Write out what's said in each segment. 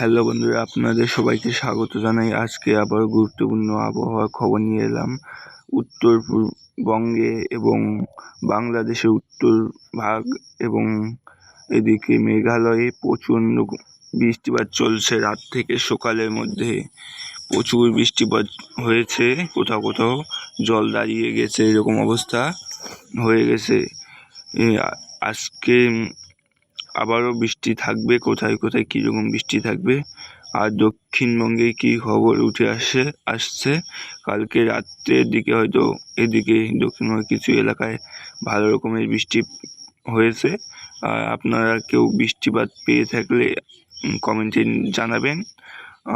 Hello বন্ধুরা, আপনাদের সবাইকে স্বাগত জানাই। আজকে আবার গুরুত্বপূর্ণ আবহাওয়ার খবর নিয়ে এলাম। উত্তর পূর্ববঙ্গে এবং বাংলাদেশের উত্তর ভাগ এবং এদিকে মেঘালয়ে প্রচণ্ড বৃষ্টিপাত চলছে। রাত থেকে সকালের মধ্যে প্রচুর বৃষ্টিপাত হয়েছে। কোথাও কোথাও জল দাঁড়িয়ে গেছে, এরকম অবস্থা হয়ে গেছে। আজকে আবারও বৃষ্টি থাকবে, কোথায় কোথায় কীরকম বৃষ্টি থাকবে? আর দক্ষিণবঙ্গে কী খবর উঠে আসে, আসছে? কালকে রাত্রের দিকে হয়তো এদিকে দক্ষিণবঙ্গের কিছু এলাকায় ভালো রকমের বৃষ্টি হয়েছে। আর আপনারা কেউ বৃষ্টিপাত পেয়ে থাকলে কমেন্টে জানাবেন।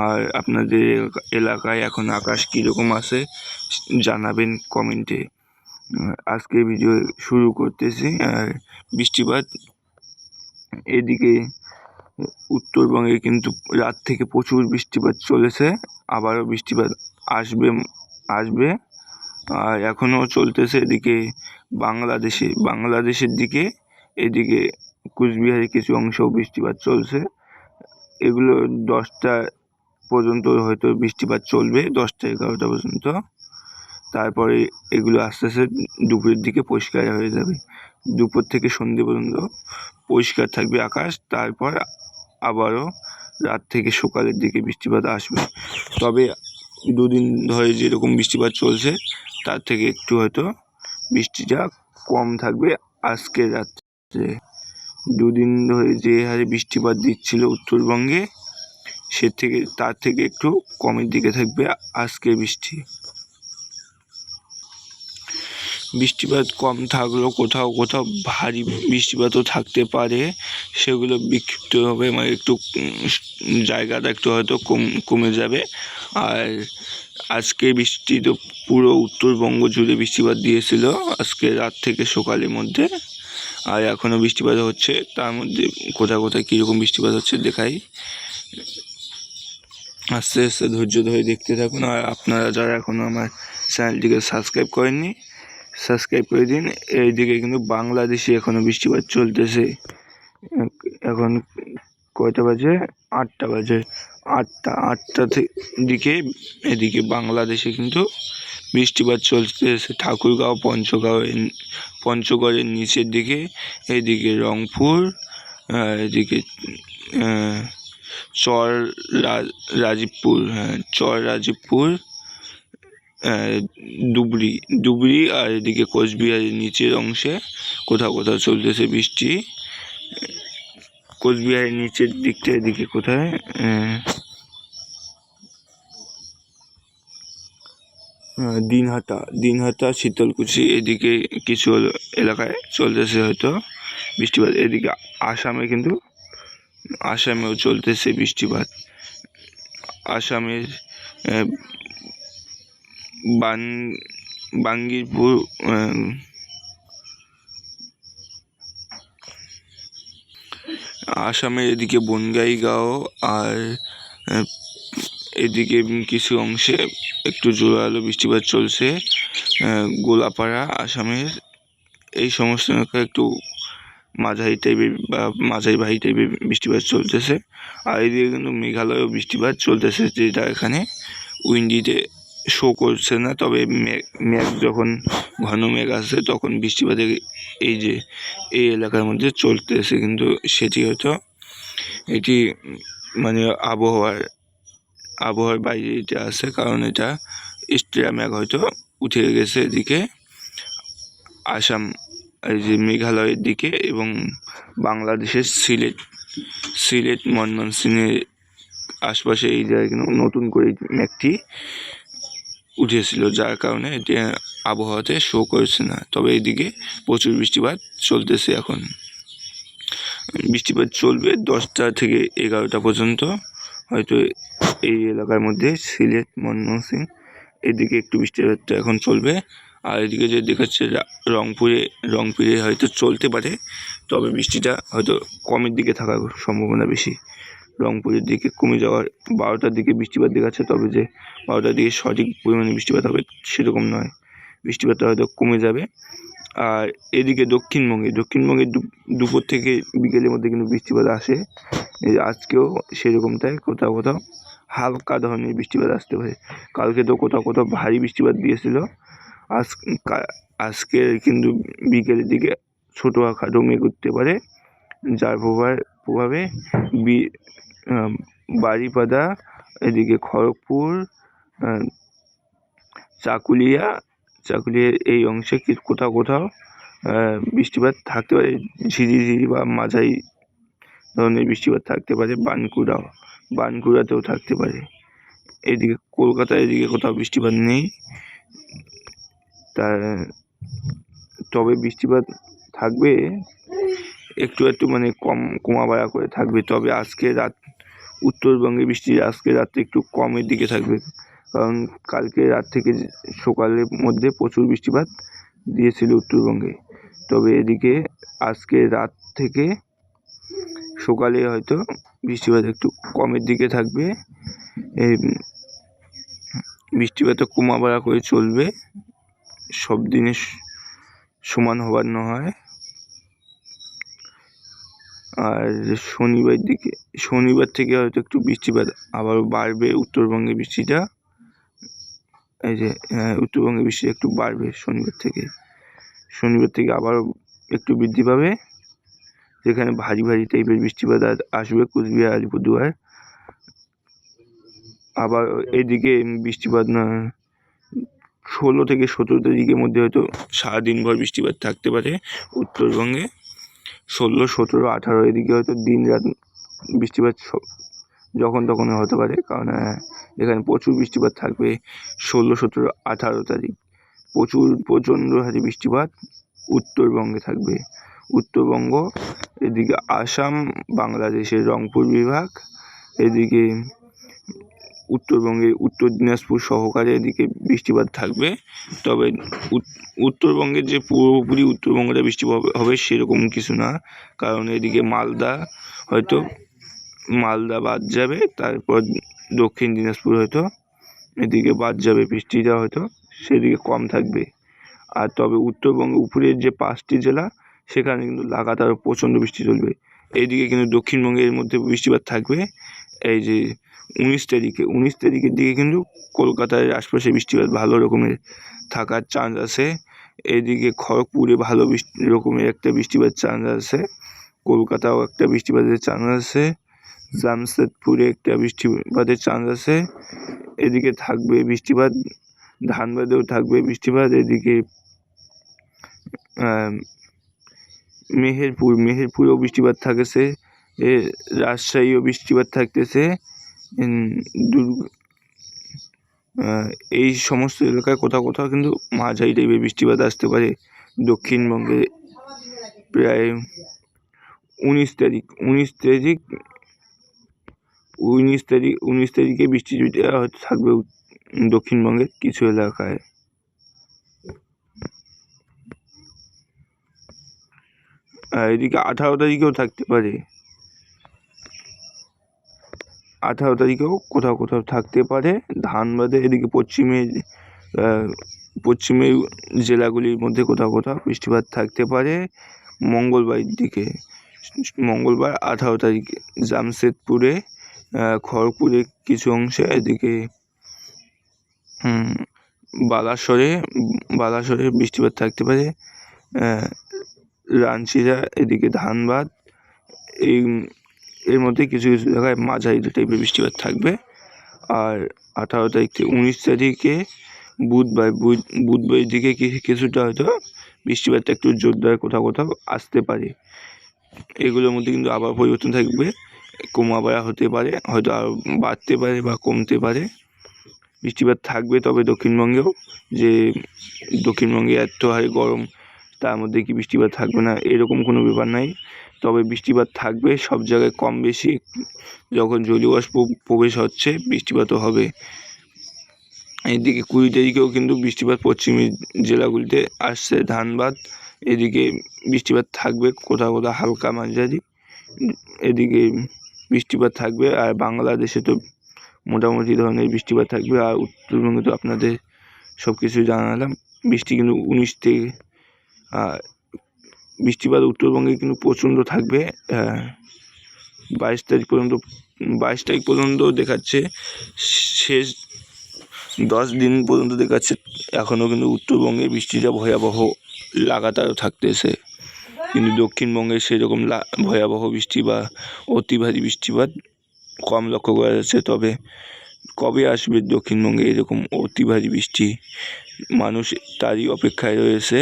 আর আপনাদের এলাকায় এখন আকাশ কীরকম আছে জানাবেন কমেন্টে। আজকে ভিডিও শুরু করতেছি। আর বৃষ্টিপাত এদিকে উত্তরবঙ্গে কিন্তু রাত থেকে প্রচুর বৃষ্টিপাত চলেছে, আবারও বৃষ্টিপাত আসবে আসবে। আর এখনও চলতেছে এদিকে বাংলাদেশে, বাংলাদেশের দিকে, এদিকে কুচবিহারের কিছু অংশ বৃষ্টিপাত চলছে। এগুলো দশটা পর্যন্ত হয়তো বৃষ্টিপাত চলবে, দশটা এগারোটা পর্যন্ত। তারপরে এগুলো আস্তে আস্তে দুপুরের দিকে পরিষ্কার হয়ে যাবে। দুপুর থেকে সন্ধে পর্যন্ত পরিষ্কার থাকবে আকাশ, তারপর আবারও রাত থেকে সকালের দিকে বৃষ্টিপাত আসবে। তবে দুদিন ধরে যেরকম বৃষ্টিপাত চলছে, তার থেকে একটু হয়তো বৃষ্টিটা কম থাকবে আজকে রাত্রে। দুদিন ধরে যে হারে বৃষ্টিপাত দিচ্ছিল উত্তরবঙ্গে, সে থেকে, তার থেকে একটু কমের দিকে থাকবে আজকে বৃষ্টি। বৃষ্টিপাত কম থাকলেও কোথাও কোথাও ভারী বৃষ্টিপাতও থাকতে পারে। সেগুলো বিক্ষিপ্তভাবে মানে একটু জায়গাটা একটু হয়তো কম, কমে যাবে। আর আজকে বৃষ্টি তো পুরো উত্তরবঙ্গ জুড়ে বৃষ্টিপাত দিয়েছিল আজকে রাত থেকে সকালের মধ্যে। আর এখনও বৃষ্টিপাত হচ্ছে, তার মধ্যে কোথাও কোথায় কীরকম বৃষ্টিপাত হচ্ছে দেখাই। আস্তে আস্তে ধৈর্য ধরে দেখতে থাকুন। আর আপনারা যারা এখনও আমার চ্যানেলটিকে সাবস্ক্রাইব করেননি সাবস্ক্রাইব করে দিন। এইদিকে কিন্তু বাংলাদেশে এখনও বৃষ্টিপাত চলতেছে। এখন কয়টা বাজে? আটটা বাজে। আটটা আটটা দিকে, এদিকে বাংলাদেশে কিন্তু বৃষ্টিপাত চলতেছে। ঠাকুরগাঁও, পঞ্চগাঁও পঞ্চগড়ের নিচের দিকে, এদিকে রংপুর এদিকে চর রাজীবপুর হ্যাঁ চর রাজীবপুর ডুবরি ডুবরি আর এদিকে কোচবিহারের নিচের অংশে কোথাও কোথাও চলতেছে বৃষ্টি। কোচবিহারের নিচের দিকটা এদিকে কোথায়? দিনহাটা দিনহাটা, শীতলকুচি এদিকে কিছু এলাকায় চলতেছে হয়তো বৃষ্টিপাত। এদিকে আসামে কিন্তু, আসামেও চলতেছে বৃষ্টিপাত। আসামের বান বাঙ্গিরপুর আসামের এদিকে বনগাইগাঁও আর এদিকে কিছু অংশে একটু জোরালো বৃষ্টিপাত চলছে গোলাপাড়া, আসামের এই সমস্ত এলাকায় একটু মাঝারি টাইপের বা মাঝারি ভারী টাইপের বৃষ্টিপাত চলতেছে। আর এদিকে কিন্তু মেঘালয়েও বৃষ্টিপাত চলতেছে যেটা এখানে উইন্ডিতে শো করছে না। তবে মেঘ যখন ঘন মেঘ আসে তখন বৃষ্টিপাতের এই যে, এই এলাকার মধ্যে চলতেছে। কিন্তু সেটি হয়তো এটি মানে আবহাওয়ার আবহাওয়ার বাইরে এটা আছে, কারণ এটা স্টেরা মেঘ হয়তো উঠে গেছে এদিকে। আসাম, এই যে মেঘালয়ের দিকে এবং বাংলাদেশের সিলেট সিলেট, ময়মনসিংহের আশপাশে এই জায়গায় নতুন করে মেঘটি উঠেছিল, যার কারণে এটি আবহাওয়াতে শো করছে না। তবে এদিকে প্রচুর বৃষ্টিপাত চলতেছে এখন। বৃষ্টিপাত চলবে দশটা থেকে এগারোটা পর্যন্ত। হয়তো এই এলাকার মধ্যে সিলেট, ময়মনসিং, এদিকে একটু বৃষ্টিপাতটা এখন চলবে। আর এদিকে যে দেখাচ্ছে রংপুরে রংপুরে হয়তো চলতে পারে, তবে বৃষ্টিটা হয়তো কমের দিকে থাকার সম্ভাবনা বেশি। রংপুরের দিকে কমে যাওয়ার, বারোটার দিকে বৃষ্টিপাত দেখাচ্ছে, তবে যে বারোটার দিকে সঠিক পরিমাণে বৃষ্টিপাত হবে সেরকম নয়। বৃষ্টিপাতটা হয়তো কমে যাবে। আর এদিকে দক্ষিণবঙ্গে দক্ষিণবঙ্গে দুপুর থেকে বিকেলের মধ্যে কিন্তু বৃষ্টিপাত আসে। আজকেও সেরকমটাই, কোথাও কোথাও হালকা ধরনের বৃষ্টিপাত আসতে পারে। কালকে তো কোথাও কোথাও ভারী বৃষ্টিপাত দিয়েছিল। আজ আজকে কিন্তু বিকেলের দিকে ছোটো খাটো মেঘ উঠতে পারে, যার প্রভাবে প্রভাবে বারিপাদা, এদিকে খড়গপুর চাকুলিয়া, চাকুলিয়ার এই অংশে কোথাও কোথাও বৃষ্টিপাত থাকতে পারে, ঝিরিঝিরি বা মাঝারি ধরনের বৃষ্টিপাত থাকতে পারে, বানকুড়াও, বানকুড়াতেও থাকতে পারে। এদিকে কলকাতার এদিকে কোথাও বৃষ্টিপাত নেই। তার তবে বৃষ্টিপাত থাকবে, একটু একটু মানে কম কমা বাড়া করে থাকবে। তবে আজকে রাত উত্তরবঙ্গে বৃষ্টি আজকে রাত্রে একটু কমের দিকে থাকবে। কারণ কালকে রাত থেকে সকালের মধ্যে প্রচুর বৃষ্টিপাত দিয়েছিল উত্তরবঙ্গে। তবে এদিকে আজকে রাত থেকে সকালে হয়তো বৃষ্টিপাত একটু কমের দিকে থাকবে। এই বৃষ্টিপাত কমা করে চলবে। সব দিনে সমান হবার নয়। আর শনিবার দিকে শনিবার থেকে হয়তো একটু বৃষ্টিপাত আবার বাড়বে উত্তরবঙ্গে বৃষ্টিটা। এই যে হ্যাঁ, উত্তরবঙ্গে বৃষ্টি একটু বাড়বে শনিবার থেকে। শনিবার থেকে আবার একটু বৃদ্ধি পাবে। যেখানে ভারী ভারী টাইপের বৃষ্টিপাত আস- আসবে কুচবিহার আলিপুরদুয়ার। আবার এদিকে বৃষ্টিপাত না ষোলো থেকে সতেরো তারিখের মধ্যে হয়তো সারাদিনভর বৃষ্টিপাত থাকতে পারে উত্তরবঙ্গে। ষোলো, সতেরো, আঠারো এদিকে হয়তো দিন রাত বৃষ্টিপাত যখন তখন হতে পারে। কারণ এখানে প্রচুর বৃষ্টিপাত থাকবে ষোলো, সতেরো, আঠারো তারিখ। প্রচুর প্রচণ্ড হারে বৃষ্টিপাত উত্তরবঙ্গে থাকবে। উত্তরবঙ্গ, এদিকে আসাম, বাংলাদেশের রংপুর বিভাগ, এদিকে উত্তরবঙ্গে উত্তর দিনাজপুর সহকারে এদিকে বৃষ্টিপাত থাকবে। তবে উত্তরবঙ্গের যে পুরোপুরি উত্তরবঙ্গটা বৃষ্টি হবে- সেরকম কিছু না। কারণ এদিকে মালদা হয়তো, মালদা বাদ যাবে, তারপর দক্ষিণ দিনাজপুর হয়তো, এদিকে বাদ যাবে বৃষ্টিটা হয়তো, সেদিকে কম থাকবে। আর তবে উত্তরবঙ্গে উপরের যে পাঁচটি জেলা, সেখানে কিন্তু লাগাতার প্রচণ্ড বৃষ্টি চলবে। এইদিকে কিন্তু দক্ষিণবঙ্গের মধ্যে বৃষ্টিপাত থাকবে। এই যে উনিশ তারিখে, উনিশ তারিখের দিকে কিন্তু কলকাতার আশপাশে বৃষ্টিপাত ভালো রকমের থাকার চান্স আছে। এদিকে খড়গপুরে ভালো বৃষ্টি, রকমের একটা বৃষ্টিপাত চান্স আছে। কলকাতাও একটা বৃষ্টিপাতের চান্স আছে। জামশেদপুরে একটা বৃষ্টিপাতের চান্স আছে। এদিকে থাকবে বৃষ্টিপাত, ধানবাদেও থাকবে বৃষ্টিপাত। এদিকে মেহেরপুর, মেহেরপুরেও বৃষ্টিপাত থাকতেছে এ রাজশাহীও বৃষ্টিপাত থাকতেছে। এই সমস্ত এলাকায় কোথাও কোথাও কিন্তু মাঝারি টাইপের বৃষ্টিপাত আসতে পারে। দক্ষিণবঙ্গে প্রায় উনিশ তারিখ উনিশ তারিখ উনিশ তারিখ, উনিশ তারিখে বৃষ্টি হয়তো থাকবে দক্ষিণবঙ্গের কিছু এলাকায়। এদিকে আঠারো তারিখেও থাকতে পারে। আঠারো তারিখেও কোথাও কোথাও থাকতে পারে। ধানবাদে এদিকে পশ্চিমে আহ, পশ্চিমের জেলাগুলির মধ্যে কোথাও কোথাও বৃষ্টিপাত থাকতে পারে। মঙ্গলবারের দিকে মঙ্গলবার আঠারো তারিখে জামশেদপুরে খড়গপুরে কিছু অংশে এদিকে বালাসরে বালাসরে বৃষ্টিপাত থাকতে পারে। রাঞ্চিরা এদিকে ধানবাদ এই এর মধ্যে কিছু কিছু জায়গায় মাঝারি টাইপের বৃষ্টিপাত থাকবে। আর আঠারো তারিখ থেকে উনিশ তারিখে বুধবার, বুধ বুধবারের দিকে কিছুটা হয়তো বৃষ্টিপাতটা একটু জোরদার কোথাও কোথাও আসতে পারে। এগুলোর মধ্যে কিন্তু আবার পরিবর্তন থাকবে। কমা বাড়া হতে পারে, হয়তো আরও বাড়তে পারে বা কমতে পারে। বৃষ্টিপাত থাকবে তবে দক্ষিণবঙ্গেও, যে দক্ষিণবঙ্গে এত হারে গরম, তার মধ্যে কি বৃষ্টিপাত থাকবে না, এরকম কোনো ব্যাপার নাই। তবে বৃষ্টিপাত থাকবে, সব জায়গায় কম বেশি। যখন জলীয় বাষ্প প্রবেশ হচ্ছে, বৃষ্টিপাতও হবে। এদিকে কুড়ি তারিখেও কিন্তু বৃষ্টিপাত পশ্চিমী জেলাগুলিতে আসছে, ধানবাদ। এদিকে বৃষ্টিপাত থাকবে, কোথাও কোথাও হালকা মাঝারি। এদিকে বৃষ্টিপাত থাকবে, আর বাংলাদেশে তো মোটামুটি ধরনের বৃষ্টিপাত থাকবে। আর উত্তরবঙ্গে তো আপনাদের সব কিছু জানালাম। বৃষ্টি কিন্তু উনিশ থেকে বৃষ্টিপাত উত্তরবঙ্গে কিন্তু প্রচণ্ড থাকবে বাইশ তারিখ পর্যন্ত, বাইশ তারিখ পর্যন্ত দেখাচ্ছে, শেষ দশ দিন পর্যন্ত দেখাচ্ছে, এখনও কিন্তু উত্তরবঙ্গে বৃষ্টিটা ভয়াবহ লাগাতার থাকতেছে। কিন্তু দক্ষিণবঙ্গে সেরকম ভয়াবহ বৃষ্টি বা অতি ভারী বৃষ্টিপাত কম লক্ষ্য করা যাচ্ছে, তবে কবে আসবে দক্ষিণবঙ্গে এরকম অতি ভারী বৃষ্টি? মানুষ তারই অপেক্ষায় রয়েছে।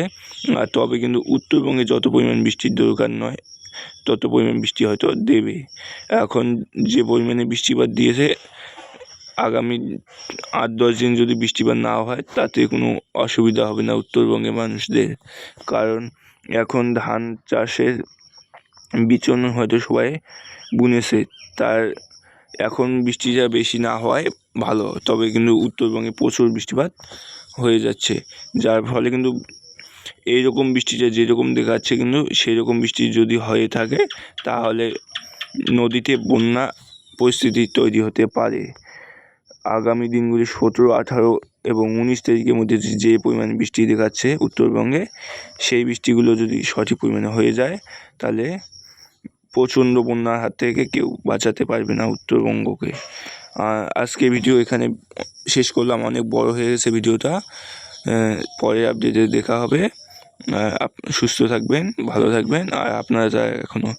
আর তবে কিন্তু উত্তরবঙ্গে যত পরিমাণ বৃষ্টির দরকার নয়, তত পরিমাণ বৃষ্টি হয়তো দেবে। এখন যে পরিমাণে বৃষ্টিপাত দিয়েছে, আগামী আট দশ দিন যদি বৃষ্টিপাত না হয়, তাতে কোনো অসুবিধা হবে না উত্তরবঙ্গের মানুষদের। কারণ এখন ধান চাষের বিচন হয়তো সবাই বুনেছে। তার এখন বৃষ্টিটা বেশি না হওয়ায় ভালো। তবে কিন্তু উত্তরবঙ্গে প্রচুর বৃষ্টিপাত হয়ে যাচ্ছে। যার ফলে কিন্তু এইরকম বৃষ্টিটা যেরকম দেখাচ্ছে কিন্তু সেই রকম বৃষ্টি যদি হয়ে থাকে, তাহলে নদীতে বন্যা পরিস্থিতি তৈরি হতে পারে। আগামী দিনগুলি সতেরো, আঠারো এবং উনিশ তারিখের মধ্যে যে- পরিমাণ বৃষ্টি দেখাচ্ছে উত্তরবঙ্গে, সেই বৃষ্টিগুলো যদি সঠিক পরিমাণে হয়ে যায়, তাহলে প্রচণ্ড বন্যার হাত থেকে কেউ বাঁচাতে পারবে না উত্তরবঙ্গকে। আজকে ভিডিও এখানে শেষ করলাম, অনেক বড় হয়ে গেছে ভিডিওটা পরে আপডেটে দেখা হবে। সুস্থ থাকবেন, ভালো থাকবেন, আর আপনারা যারা এখনও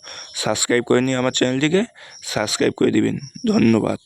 সাবস্ক্রাইব করেনি আমার চ্যানেলটিকে সাবস্ক্রাইব করে দিবেন। ধন্যবাদ।